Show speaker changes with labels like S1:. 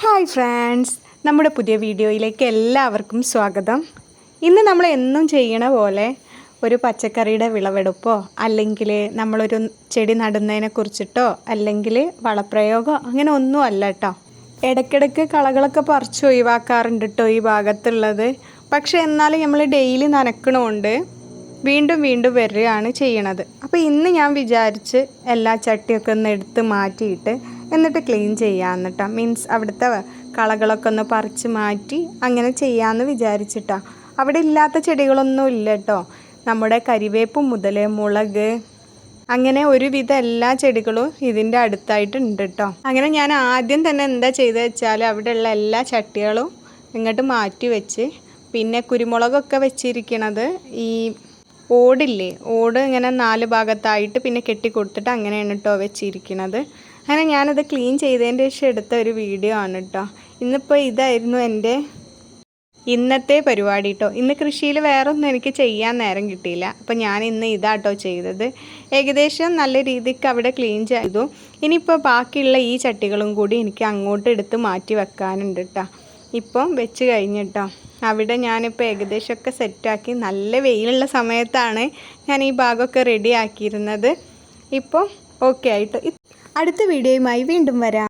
S1: Hi friends. നമ്മുടെ പുതിയ വീഡിയോയിലേക്ക് എല്ലാവർക്കും സ്വാഗതം. ഇന്ന് നമ്മൾ എന്നും ചെയ്യണ പോലെ ഒരു പച്ചക്കറിയുടെ വിളവെടുപ്പോ അല്ലെങ്കിൽ നമ്മളൊരു ചെടി നടുന്നതിനെ കുറിച്ചിട്ടോ അല്ലെങ്കിൽ വളപ്രയോഗമോ അങ്ങനെ ഒന്നും അല്ല കേട്ടോ ഇടയ്ക്കിടയ്ക്ക് കളകളൊക്കെ പറിച്ച് ഒഴിവാക്കാറുണ്ട് കേട്ടോ ഈ ഭാഗത്തുള്ളത്. പക്ഷേ എന്നാലും നമ്മൾ ഡെയിലി നനക്കണമുണ്ട് വീണ്ടും വീണ്ടും വരികയാണ് ചെയ്യണത്. അപ്പോൾ ഇന്ന് ഞാൻ വിചാരിച്ച് എല്ലാ ചട്ടിയൊക്കെ ഒന്ന് എടുത്ത് മാറ്റിയിട്ട് എന്നിട്ട് ക്ലീൻ ചെയ്യാമെന്ന് മീൻസ് അവിടുത്തെ കളകളൊക്കെ ഒന്ന് പറിച്ച് മാറ്റി അങ്ങനെ ചെയ്യാമെന്ന് വിചാരിച്ചിട്ടാ. അവിടെ ഇല്ലാത്ത ചെടികളൊന്നും ഇല്ല കേട്ടോ നമ്മുടെ കരിവേപ്പ് മുതൽ മുളക് അങ്ങനെ ഒരുവിധ എല്ലാ ചെടികളും ഇതിന്റെ അടുത്തായിട്ടുണ്ട് കേട്ടോ അങ്ങനെ ഞാൻ ആദ്യം തന്നെ എന്താ ചെയ്തത് വെച്ചാൽ അവിടെയുള്ള എല്ലാ ചട്ടികളും ഇങ്ങോട്ട് മാറ്റി വെച്ച് പിന്നെ കുരുമുളകൊക്കെ വെച്ചിരിക്കണത് ഈ ഓടില്ലേ? ഓട് ഇങ്ങനെ നാല് ഭാഗത്തായിട്ട് പിന്നെ കെട്ടി കൊടുത്തിട്ട് അങ്ങനെയാണ് കേട്ടോ വെച്ചിരിക്കുന്നത് അങ്ങനെ ഞാനത് ക്ലീൻ ചെയ്തതിന്റെ ശേഷം എടുത്ത ഒരു വീഡിയോ ആണ് കേട്ടോ ഇന്നിപ്പോൾ ഇതായിരുന്നു എന്റെ ഇന്നത്തെ പരിപാടി കേട്ടോ ഇന്ന് കൃഷിയിൽ വേറെ ഒന്നും എനിക്ക് ചെയ്യാൻ നേരം കിട്ടിയില്ല. അപ്പോൾ ഞാൻ ഇന്ന് ഇതാട്ടോ ചെയ്തത്. ഏകദേശം നല്ല രീതിക്ക് അവിടെ ക്ലീൻ ചെയ്തു. ഇനിയിപ്പോൾ ബാക്കിയുള്ള ഈ ചട്ടികളും കൂടി എനിക്ക് അങ്ങോട്ട് എടുത്ത് മാറ്റി വെക്കാനുണ്ട് കേട്ടോ ഇപ്പം വെച്ച് കഴിഞ്ഞിട്ടോ അവിടെ ഞാനിപ്പോൾ ഏകദേശമൊക്കെ സെറ്റാക്കി നല്ല വെയിലുള്ള സമയത്താണ് ഞാൻ ഈ ഭാഗമൊക്കെ റെഡിയാക്കിയിരുന്നത് ഇപ്പോൾ ഓക്കെ ആയിട്ട്. അടുത്ത വീഡിയോയുമായി വീണ്ടും വരാം.